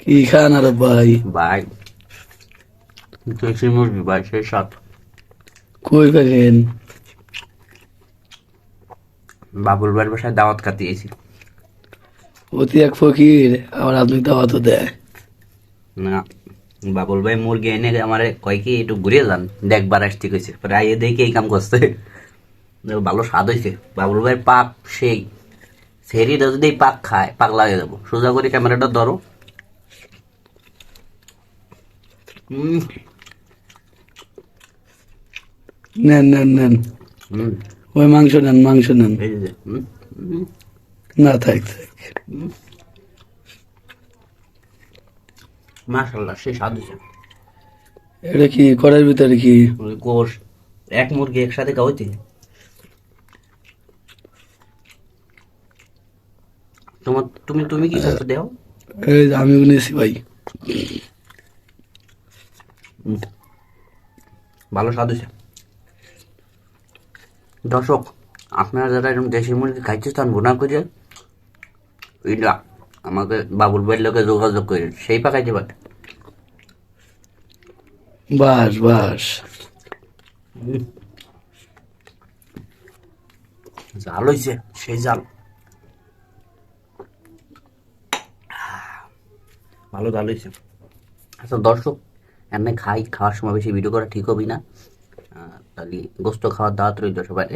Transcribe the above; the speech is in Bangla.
কি খান আর ভাই? ভাই। দেশি মুরগি? ভাই সেই সাত। কই পেলেন? বাবুল ভাইয়ের বাসায় দাওয়াত কাটিয়েছি অতি এক ফকির আবার আপনি দাওয়া তো দেয়। না বাবুল ভাই মুরগি এনে আমার কয় কি একটু ঘুরে যান। দেখবার আসতে কইছে। পরে আইয়ে দেখি এই কাম করছে। ভালো স্বাদ হয়েছে বাবুল ভাইয়ের পাপ সেই সেরিটা যদি পাক খায় পাক লাগিয়ে দেবো সোজা করে ক্যামেরাটা ধরো নেন নেন নেন। ওই মাংস নেন মাংস নেন। না থাক থাক। মাশাল্লাহ সেই স্বাদ এটা কি কড়াইয়ের ভিতরে কি? গোশ এক মুরগি একসাথে খাওয়াইতে? তোমার তুমি তুমি কি খাচ্ছ দেও? এই যে আমিও নিয়েছি ভাই। ভালো স্বাদ হয়েছে। দর্শক আপনারা যারা এরকম দেশি মুরগি খাইতে চান বোনা করে ওইটা আমাকে বাবুল ভাইয়ের লোকে যোগাযোগ করে সেই পাকাইতে পারে। বাস বাস। জাল হয়েছে সেই জাল। ভালো জাল হয়েছে। আচ্ছা দর্শক, এমনি খাই, খাওয়ার সময় বেশি ভিডিও করা ঠিক হবে না। তাহলে গোস্ত খাওয়ার দাওয়াত রইল সবাই